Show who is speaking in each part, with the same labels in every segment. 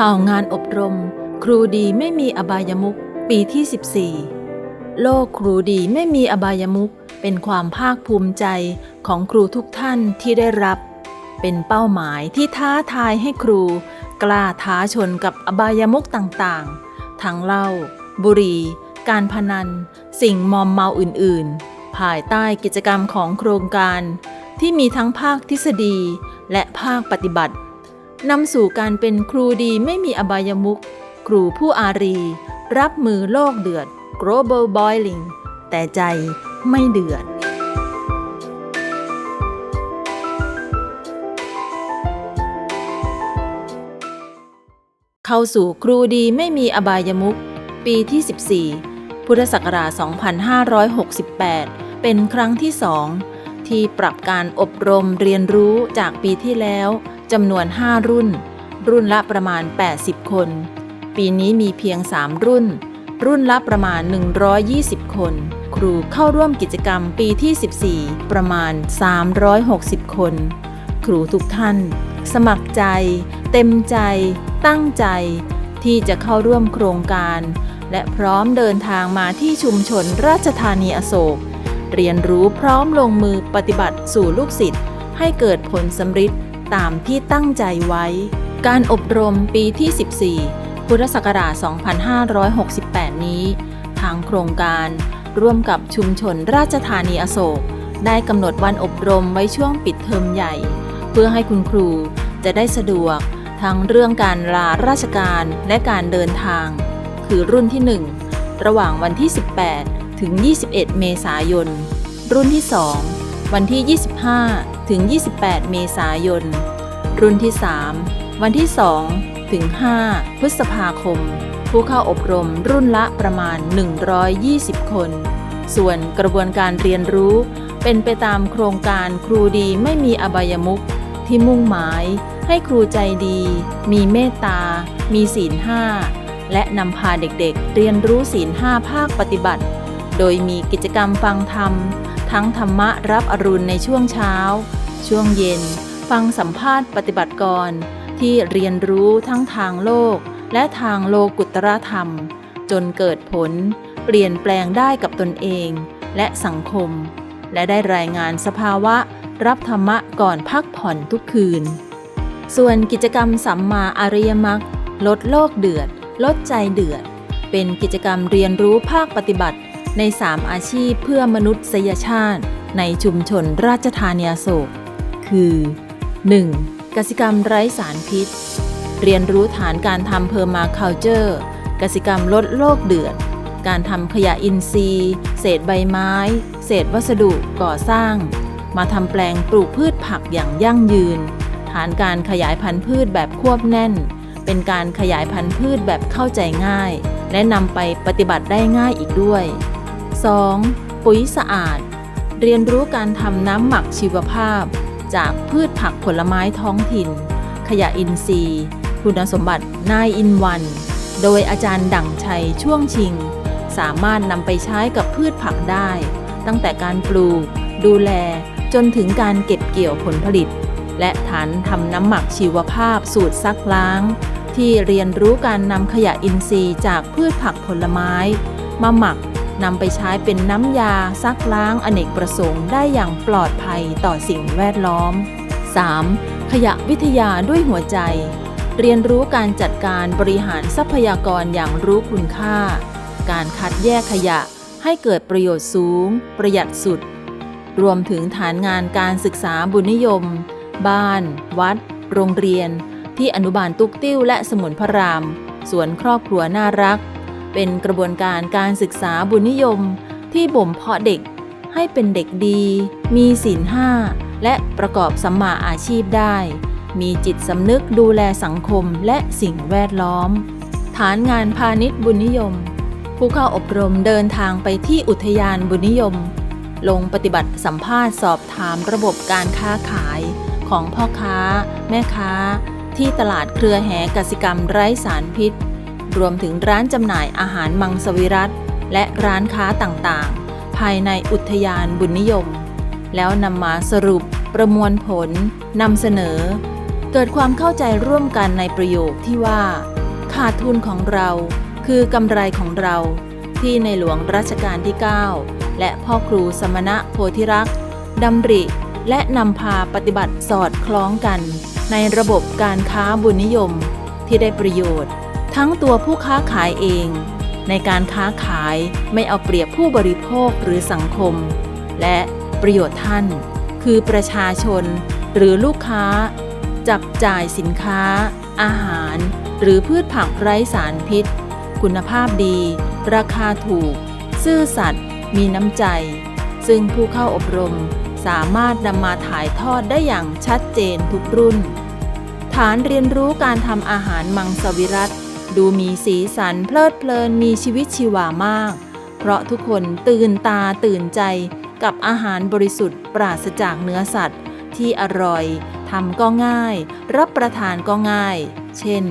Speaker 1: ข่าวงานอบรม ครูดีไม่มีอบายมุขปีที่ 14 โลกครูดีไม่มีอบายมุขเป็นความภาคภูมิใจของครูทุกท่านที่ได้รับ เป็นเป้าหมายที่ท้าทายให้ครู กล้าท้าชนกับอบายมุขต่างๆ ทั้งเหล้าบุหรี่ การพนัน สิ่งมอมเมาอื่นๆ ภายใต้กิจกรรมของโครงการ ที่มีทั้งภาคทฤษฎีและภาคปฏิบัติ นำสู่การเป็นครูดีไม่มีอบายมุขครูผู้อารี รับมือโลกเดือด global boiling แต่ใจไม่เดือดเข้าสู่ครูดีไม่มีอบายมุขปีที่ 14 พุทธศักราช 2568 เป็นครั้งที่สองที่ปรับการอบรมเรียนรู้จากปีที่แล้ว จำนวน 5 รุ่น รุ่นละประมาณ 80 คน ปีนี้มีเพียง 3 รุ่น รุ่นละประมาณ 120 คน ครูเข้าร่วมกิจกรรมปีที่ 14 ประมาณ 360 คน ครูทุกท่าน สมัครใจ เต็มใจ ตั้งใจ ที่จะเข้าร่วมโครงการ และพร้อมเดินทางมาที่ชุมชนราชธานีอโศก เรียนรู้พร้อมลงมือปฏิบัติสู่ลูกศิษย์ให้เกิดผลสำฤทธิ์ ตามที่ตั้งใจไว้ การอบรมปีที่ 14 พุทธศักราช 2568 นี้ ทางโครงการร่วมกับชุมชนราชธานีอโศก ได้กำหนดวันอบรมไว้ช่วงปิดเทอมใหญ่ เพื่อให้คุณครูจะได้สะดวกทั้งเรื่องการลาราชการและการเดินทาง คือรุ่นที่ 1 ระหว่างวันที่ 18 ถึง 21 เมษายน รุ่นที่ 2 วันที่ 25 ถึง 28 เมษายน รุ่นที่ 3 วันที่ 2 ถึง 5 พฤษภาคม ผู้เข้าอบรมรุ่นละประมาณ 120 คน ส่วนกระบวนการเรียนรู้เป็นไปตามโครงการครูดีไม่มีอบายมุขที่มุ่งหมายให้ครูใจดี มีเมตตา มีศีลห้า และนำพาเด็กๆ เรียนรู้ศีลห้าภาคปฏิบัติ โดยมีกิจกรรมฟังธรรม ทั้งธรรมะรับอรุณในช่วงเช้า ช่วงเย็น ฟังสัมภาษณ์ปฏิบัติกร ที่เรียนรู้ทั้งทางโลก และทางโลกุตรธรรม จนเกิดผล เปลี่ยนแปลงได้กับตนเอง และสังคม และได้รายงานสภาวะ รับธรรมะก่อนพักผ่อนทุกคืน ส่วนกิจกรรมสัมมาอริยมรรคลดโลกเดือด ลดใจเดือด เป็นกิจกรรมเรียนรู้ภาคปฏิบัติ ใน 3 อาชีพเพื่อมนุษยชาติ ในชุมชนราชธานีโศก คือ 1. กสิกรรมไร้สารพิษ เรียนรู้ฐานการทำเพอร์มาคัลเจอร์กสิกรรมลดโลกเดือด การทำขยะอินทรีย์ เศษใบไม้ เศษวัสดุก่อสร้าง มาทำแปลงปลูกพืชผักอย่างยั่งยืน ฐานการขยายพันธุ์พืชแบบควบแน่น เป็นการขยายพันธุ์พืชแบบเข้าใจง่าย และนำไปปฏิบัติได้ง่ายอีกด้วย 2. ปุ๋ยสะอาด เรียนรู้การทำน้ำหมักชีวภาพ จากพืชผักผลไม้ท้องถิ่น ขยะอินทรีย์ คุณสมบัตินายอินวัน โดยอาจารย์ดั่งชัยช่วงชิง สามารถนำไปใช้กับพืชผักได้ ตั้งแต่การปลูก ดูแลจนถึงการเก็บเกี่ยวผลผลิต และฐานทำน้ำหมักชีวภาพสูตรซักล้าง ที่เรียนรู้การนำขยะอินทรีย์จากพืชผักผลไม้ มาหมัก นำไปใช้เป็นน้ำยาซักล้างอเนกประสงค์ได้อย่างปลอดภัยต่อสิ่งแวดล้อม 3. ขยะวิทยาด้วยหัวใจ เรียนรู้การจัดการบริหารทรัพยากรอย่างรู้คุณค่า การคัดแยกขยะให้เกิดประโยชน์สูง ประหยัดสุด รวมถึงฐานงานการศึกษาบุญนิยม บ้าน วัด โรงเรียน ที่อนุบาลตุกติ้วและสมุนพระราม สวนครอบครัวน่ารัก เป็นกระบวนการการศึกษาบุญนิยมที่บ่มเพาะเด็กให้เป็นเด็กดี มีศีลห้า และประกอบสัมมาอาชีพได้ มีจิตสำนึกดูแลสังคมและสิ่งแวดล้อม ฐานงานพาณิชย์บุญนิยม ผู้เข้าอบรมเดินทางไปที่อุทยานบุญนิยม ลงปฏิบัติสัมภาษณ์สอบถามระบบการค้าขายของพ่อค้า แม่ค้า ที่ตลาดเครือแหกสิกรรมไร้สารพิษ รวมถึงร้านจำหน่ายอาหารมังสวิรัตและร้านค้าต่างๆ ภายในอุทยานบุญนิยม แล้วนำมาสรุปประมวลผลนำเสนอ เกิดความเข้าใจร่วมกันในประโยคที่ว่า ขาดทุนของเราคือกำไรของเราที่ในหลวงรัชกาลที่ 9 และพ่อครูสมณะโพธิรักษ์ดำริ และนำพาปฏิบัติสอดคล้องกัน ในระบบการค้าบุญนิยมที่ได้ประโยชน์ ทั้งตัวผู้ค้าขายเอง ในการค้าขายไม่เอาเปรียบผู้บริโภคหรือสังคม และประโยชน์ท่าน คือประชาชน หรือลูกค้า จับจ่ายสินค้า อาหาร หรือพืชผักไร้สารพิษ คุณภาพดี ราคาถูก ซื่อสัตย์มีน้ำใจ ซึ่งผู้เข้าอบรมสามารถนำมาถ่ายทอดได้อย่างชัดเจนทุกรุ่น ฐานเรียนรู้การทำอาหารมังสวิรัต ดูมีสีสันเพลิดเพลินมีชีวิตชีวามาก เพราะทุกคนตื่นตาตื่นใจกับอาหารบริสุทธิ์ปราศจากเนื้อสัตว์ ที่อร่อยทำก็ง่าย รับประทานก็ง่าย เช่น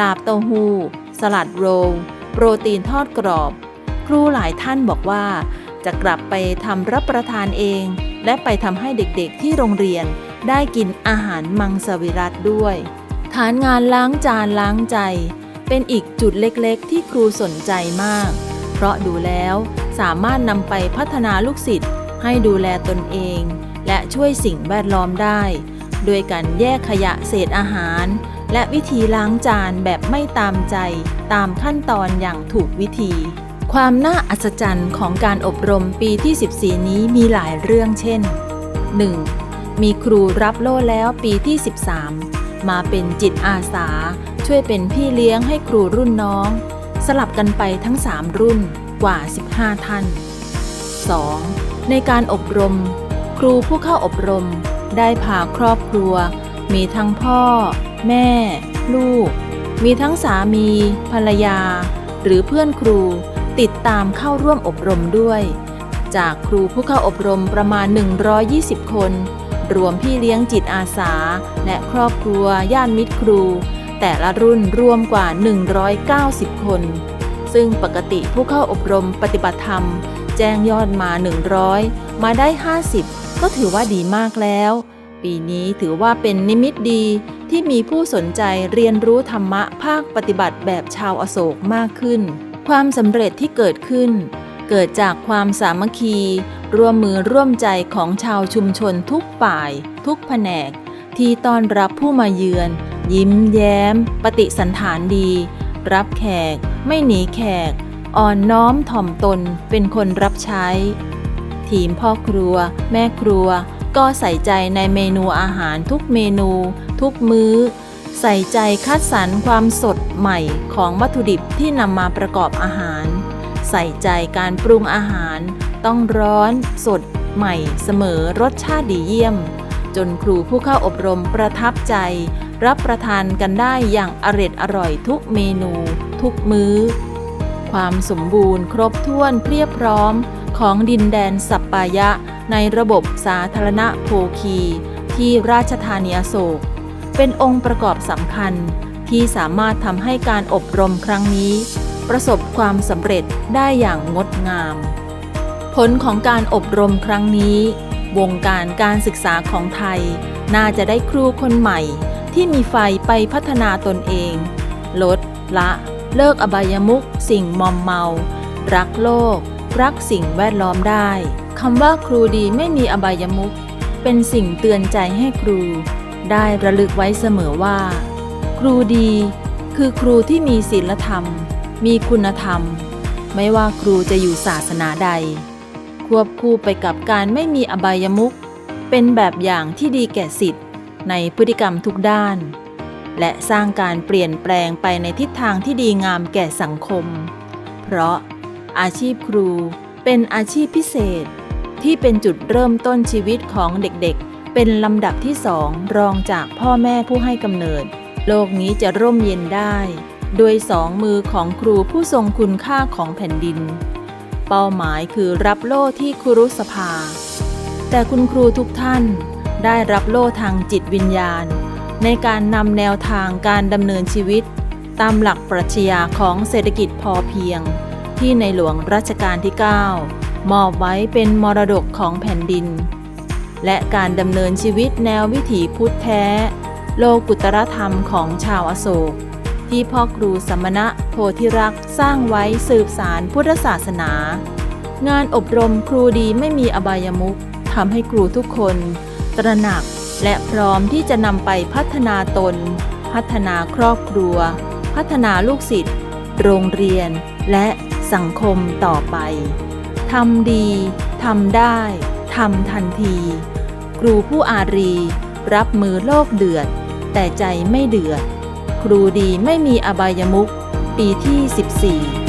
Speaker 1: ลาบเต้าหู้ สลัดโรลโปรตีนทอดกรอบ ครูหลายท่านบอกว่า จะกลับไปทำรับประทานเอง และไปทำให้เด็กๆที่โรงเรียนได้กินอาหารมังสวิรัตด้วย ฐานงานล้างจานล้างใจ เป็นอีกจุดเล็กๆ ที่ครูสนใจมาก เพราะดูแล้วสามารถนำไปพัฒนาลูกศิษย์ให้ดูแลตนเอง และช่วยสิ่งแวดล้อมได้ โดยการแยกขยะเศษอาหาร และวิธีล้างจานแบบไม่ตามใจ ตามขั้นตอนอย่างถูกวิธี ความน่าอัศจรรย์ของการอบรมปีที่ 14 นี้มีหลายเรื่องเช่น 1. มีครูรับโล่แล้วปีที่ 13 มาเป็นจิตอาสา ช่วยเป็นพี่เลี้ยงให้ครูรุ่นน้อง สลับกันไปทั้ง 3 รุ่นกว่า 15 ท่าน 2. ในการอบรม ครูผู้เข้าอบรม ได้พาครอบครัว มีทั้งพ่อ แม่ ลูก มีทั้งสามี ภรรยา หรือเพื่อนครูติดตามเข้าร่วมอบรมด้วย จากครูผู้เข้าอบรมประมาณ 120 คน รวมพี่เลี้ยงจิตอาสา และครอบครัวญาติมิตรครู แต่ละรุ่นรวมกว่า 190 คน ซึ่งปกติผู้เข้าอบรมปฏิบัติธรรม แจ้งยอดมา 100 มาได้ 50 ก็ถือว่าดีมากแล้ว ปีนี้ถือว่าเป็นนิมิตดีที่มีผู้สนใจเรียนรู้ธรรมะภาคปฏิบัติแบบชาวอโศกมากขึ้น ความสำเร็จที่เกิดขึ้น เกิดจากความสามัคคี ร่วมมือร่วมใจของชาวชุมชนทุกฝ่าย ทุกแผนก ที่ต้อนรับผู้มาเยือน ยิ้มแย้ม ปฏิสันฐานดี รับแขก ไม่หนีแขก อ่อนน้อมถ่อมตนเป็นคนรับใช้ ทีมพ่อครัว แม่ครัว ก็ใส่ใจในเมนูอาหารทุกเมนู ทุกมื้อ ใส่ใจคัดสรรความสดใหม่ของวัตถุดิบที่นำมาประกอบอาหาร ใส่ใจการปรุงอาหาร ต้องร้อน สด ใหม่เสมอรสชาติดีเยี่ยมจนครูผู้เข้าอบรมประทับใจ รับประทานกันได้อย่างอร็ดอร่อยทุกเมนู ทุกมื้อ ความสมบูรณ์ครบถ้วนเพียบพร้อมของดินแดนสัปปายะ ในระบบสาธารณโภคี ที่ราชธานีอโศก เป็นองค์ประกอบสำคัญที่สามารถทำให้การอบรมครั้งนี้ ประสบความสำเร็จได้อย่างงดงาม ผลของการอบรมครั้งนี้ วงการการศึกษาของไทย น่าจะได้ครูคนใหม่ ที่มีไฟไปพัฒนาตนเอง ลด ละ เลิกอบายมุขสิ่งมอมเมา รักโลก รักสิ่งแวดล้อมได้คำว่าครูดีไม่มีอบายมุขเป็นสิ่งเตือนใจให้ครู ได้ระลึกไว้เสมอว่า ครูดี คือครูที่มีศีลธรรม มีคุณธรรม ไม่ว่าครูจะอยู่ศาสนาใด ควบคู่ไปกับการไม่มีอบายมุขเป็นแบบอย่างที่ดีแก่สิทธิ ในพฤติกรรมทุกด้าน และสร้างการเปลี่ยนแปลงไปในทิศทางที่ดีงามแก่สังคม เพราะอาชีพครูเป็นอาชีพพิเศษ ที่เป็นจุดเริ่มต้นชีวิตของเด็กๆ เป็นลำดับที่สองรองจากพ่อแม่ผู้ให้กำเนิด โลกนี้จะร่มเย็นได้โดยสองมือของครูผู้ทรงคุณค่าของแผ่นดิน เป้าหมายคือรับโล่ที่ครุสภา แต่คุณครูทุกท่าน ได้รับโล่ทางจิตวิญญาณ ในการนำแนวทางการดำเนินชีวิต ตามหลักปรัชญาของเศรษฐกิจพอเพียง ที่ในหลวงรัชกาลที่ 9 มอบไว้เป็นมรดกของแผ่นดิน และการดำเนินชีวิตแนววิถีพุทธแท้ โลกุตรธรรมของชาวอโศก ที่พ่อครูสมณะโพธิรักษ์สร้างไว้สืบสารพุทธศาสนา งานอบรมครูดีไม่มีอบายมุขทำให้ครูทุกคน ตระหนักและพร้อมที่จะนำไปพัฒนาตน พัฒนาครอบครัว พัฒนาลูกศิษย์โรงเรียน และสังคมต่อไปทำดีทำได้ทำทันที ครูผู้อารี รับมือโลกเดือด แต่ใจไม่เดือด ครูดีไม่มีอบายมุขปีที่ 14